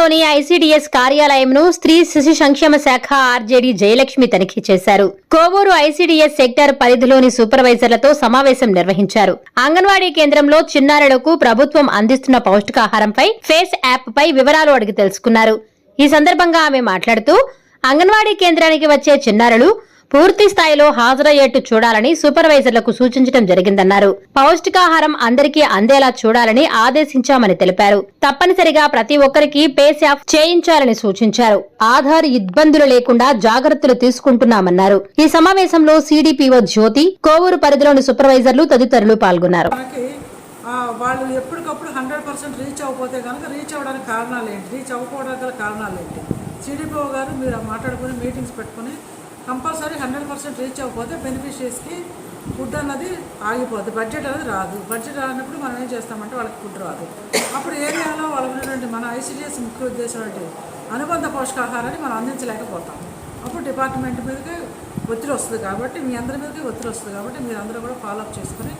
నగరంలోని ఐసీడీఎస్ కార్యాలయంను స్త్రీ శిశు సంక్షేమ శాఖ ఆర్జేడీ జయలక్ష్మి తనిఖీ చేశారు. కోవూరు ఐసీడీఎస్ సెక్టర్ పరిధిలోని సూపర్వైజర్లతో సమావేశం నిర్వహించారు. అంగన్వాడీ కేంద్రంలో చిన్నారులకు ప్రభుత్వం అందిస్తున్న పౌష్టికాహారంపై ఫేస్ యాప్ పై వివరాలు అడిగి తెలుసుకున్నారు. ఈ సందర్భంగా ఆమె మాట్లాడుతూ అంగన్వాడీ కేంద్రానికి వచ్చే చిన్నారులు పూర్తి స్థాయిలో హాజరయ్యేట్టు చూడాలని సూపర్వైజర్లకు సూచించడం జరిగిందన్నారు. పౌష్టికాహారం అందరికీ అందేలా చూడాలని ఆదేశించామని తెలిపారు. తప్పనిసరిగా ప్రతి ఒక్కరికి పేస్ ఆఫ్ చేయించాలని సూచించారు. ఆధార్ ఇబ్బందులు లేకుండా జాగ్రత్తలు తీసుకుంటున్నామన్నారు. ఈ సమావేశంలో సిడిపిఓ జ్యోతి కోవూరు పరిధిలోని సూపర్వైజర్లు తదితరులు పాల్గొన్నారు. వాళ్ళు ఎప్పటికప్పుడు హండ్రెడ్ పర్సెంట్ రీచ్ అవ్వకపోతే కనుక రీచ్ అవ్వడానికి కారణాలు ఏంటి? రీచ్ అవ్వకపోవడానికి కారణాలు ఏంటి? సిడిపిఓ గారు మీరు మాట్లాడుకుని మీటింగ్స్ పెట్టుకుని కంపల్సరీ హండ్రెడ్ పర్సెంట్ రీచ్ అవ్వకపోతే బెనిఫిషరీస్కి ఫుడ్ అన్నది ఆగిపోద్ది. బడ్జెట్ అనేది రాదు. బడ్జెట్ రానప్పుడు మనం ఏం చేస్తామంటే వాళ్ళకి ఫుడ్ రాదు. అప్పుడు ఏరియాలో వాళ్ళకి ఉన్నటువంటి మన ఐసీడీఎస్ ముఖ్య ఉద్దేశం అంటే అనుబంధ పోషకాహారాన్ని మనం అందించలేకపోతాం. అప్పుడు డిపార్ట్మెంట్ మీదకి ఒత్తిడి వస్తుంది కాబట్టి మీ అందరి మీదకి ఒత్తిడి వస్తుంది కాబట్టి మీరు అందరూ కూడా ఫాలోఅప్ చేసుకుని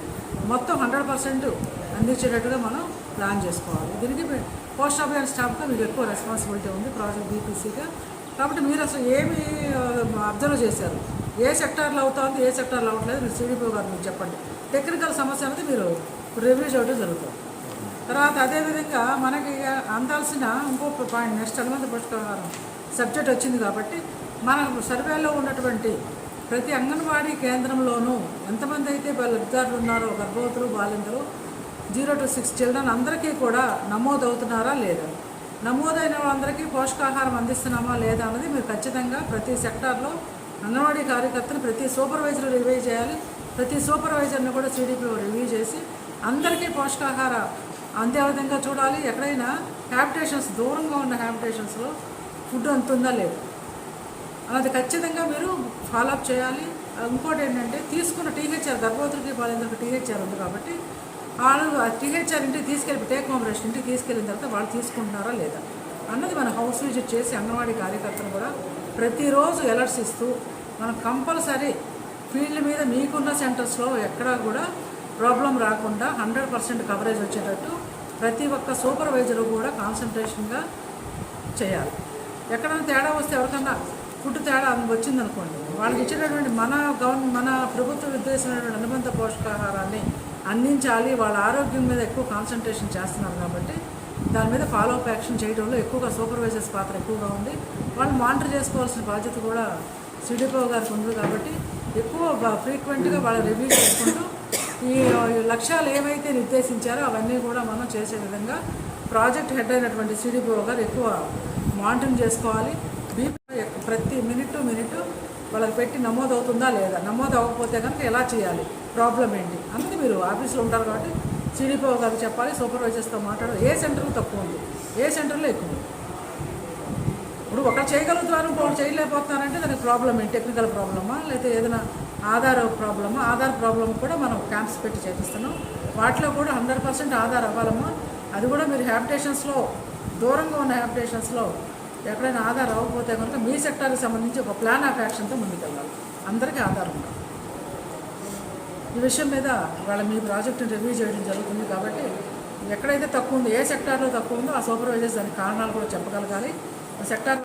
మొత్తం హండ్రెడ్ పర్సెంట్ అందించేటట్టుగా మనం ప్లాన్ చేసుకోవాలి. దీనికి పోస్ట్ ఆఫీస్ స్టాఫ్గా మీకు ఎక్కువ రెస్పాన్సిబిలిటీ ఉంది. ప్రాజెక్ట్ బీపీసీగా కాబట్టి మీరు అసలు ఏమి అబ్జర్వ్ చేశారు? ఏ సెక్టార్లో అవుతుంది ఏ సెక్టార్లో అవ్వట్లేదు? మీరు సిడిపో గారు మీరు చెప్పండి. టెక్నికల్ సమస్య అనేది మీరు రివ్యూ చేయడం జరుగుతుంది. తర్వాత అదేవిధంగా మనకి అందాల్సిన ఇంకో పాయింట్ నెక్స్ట్ అనుమతి పోషకాహారం సబ్జెక్ట్ వచ్చింది కాబట్టి మన సర్వేలో ఉన్నటువంటి ప్రతి అంగన్వాడీ కేంద్రంలోనూ ఎంతమంది అయితే లబ్ధిదారులు ఉన్నారో గర్భవతులు బాలింతలు జీరో టు సిక్స్ చిల్డ్రన్ అందరికీ కూడా నమోదు అవుతున్నారా లేదా? నమోదైన వాళ్ళందరికీ పోషకాహారం అందిస్తున్నామా లేదా అన్నది మీరు ఖచ్చితంగా ప్రతి సెక్టార్లో అంగన్వాడీ కార్యకర్తలు ప్రతి సూపర్వైజర్ రివ్యూ చేయాలి. ప్రతి సూపర్వైజర్ని కూడా సిడిపిఓ రివ్యూ చేసి అందరికీ పోషకాహార అందే విధంగా చూడాలి. ఎక్కడైనా హ్యాబిటేషన్స్ దూరంగా ఉన్న హ్యాబిటేషన్స్లో ఫుడ్ అంతుందా లేదు. అది ఖచ్చితంగా మీరు ఫాలోఅప్ చేయాలి. ఇంకోటి ఏంటంటే తీసుకున్న టీహెచ్ఆర్ గర్భవతులకి బాలింతలకు టీహెచ్ఆర్ ఉంది కాబట్టి వాళ్ళు టీహెచ్ఆర్ ఇంటికి తీసుకెళ్ళి టేక్ హోమ్ రెస్ట్ ఇంటికి తీసుకెళ్ళిన తర్వాత వాళ్ళు తీసుకుంటున్నారా లేదా? అన్నది మన హౌస్ విజిట్ చేసి అంగన్వాడీ కార్యకర్తలు కూడా ప్రతిరోజు ఎలర్ట్స్ ఇస్తూ మనం కంపల్సరీ ఫీల్డ్ మీద మీకున్న సెంటర్స్లో ఎక్కడా కూడా ప్రాబ్లం రాకుండా హండ్రెడ్ పర్సెంట్ కవరేజ్ వచ్చేటట్టు ప్రతి ఒక్క సూపర్వైజరు కూడా కాన్సన్ట్రేషన్గా చేయాలి. ఎక్కడైనా తేడా వస్తే ఎవరికన్నా ఫుడ్ తేడా వచ్చిందనుకోండి వాళ్ళకి ఇచ్చినటువంటి మన గవర్న మన ప్రభుత్వ ఉద్దేశమైనటువంటి అనుబంధ పోషకాహారాన్ని అందించాలి వాళ్ళ ఆరోగ్యం మీద ఎక్కువ కాన్సన్ట్రేషన్ చేస్తున్నారు కాబట్టి దాని మీద ఫాలో అప్ యాక్షన్ చేయడంలో ఎక్కువగా సూపర్వైజర్స్ పాత్ర ఎక్కువగా ఉంది. వాళ్ళు మానిటర్ చేసుకోవాల్సిన బాధ్యత కూడా సిడిపో గారికి ఉంది కాబట్టి ఎక్కువ ఫ్రీక్వెంట్గా వాళ్ళ రివ్యూ చేసుకుంటూ ఈ లక్ష్యాలు ఏమైతే నిర్దేశించారో అవన్నీ కూడా మనం చేసే విధంగా ప్రాజెక్ట్ హెడ్ అయినటువంటి సిడిపో గారు ఎక్కువ మానిటరింగ్ చేసుకోవాలి. బీపీ ప్రతి మినిట్ మినిట్ వాళ్ళకి పెట్టి నమోదు అవుతుందా లేదా? నమోదు అవ్వకపోతే కనుక ఎలా చేయాలి? ప్రాబ్లం ఏంటి? అందుకే మీరు ఆఫీస్లో ఉంటారు కాబట్టి సిడిపిఓ గారు చెప్పాలి సూపర్వైజర్స్తో మాట్లాడాలి ఏ సెంటర్లో తక్కువ ఉంది? ఏ సెంటర్లో ఎక్కువ ఉంది? ఇప్పుడు ఒకరు చేయగలుగుతున్నారు ఇంకొకరు చేయలేకపోతున్నారంటే దానికి ప్రాబ్లం ఏంటి? టెక్నికల్ ప్రాబ్లమా? లేకపోతే ఏదైనా ఆధార్ ప్రాబ్లమా? ఆధార్ ప్రాబ్లమ్ కూడా మనం క్యాంప్స్ పెట్టి చేపిస్తున్నాం. వాటిలో కూడా హండ్రెడ్ పర్సెంట్ ఆధార్ అవ్వాలమ్మా. అది కూడా మీరు హ్యాబిటేషన్స్లో దూరంగా ఉన్న హ్యాబిటేషన్స్లో ఎక్కడైనా ఆధార్ అవ్వకపోతే కనుక మీ సెక్టార్కి సంబంధించి ఒక ప్లాన్ ఆఫ్ యాక్షన్తో ముందుకెళ్ళాలి. అందరికీ ఆధార్ ఉండాలి. ఈ విషయం మీద వాళ్ళ మీ ప్రాజెక్టుని రివ్యూ చేయడం జరుగుతుంది కాబట్టి ఎక్కడైతే తక్కువ ఉందో ఏ సెక్టార్లో తక్కువ ఉందో ఆ సూపర్వైజర్స్ దానికి కారణాలు కూడా చెప్పగలగాలి. ఆ సెక్టార్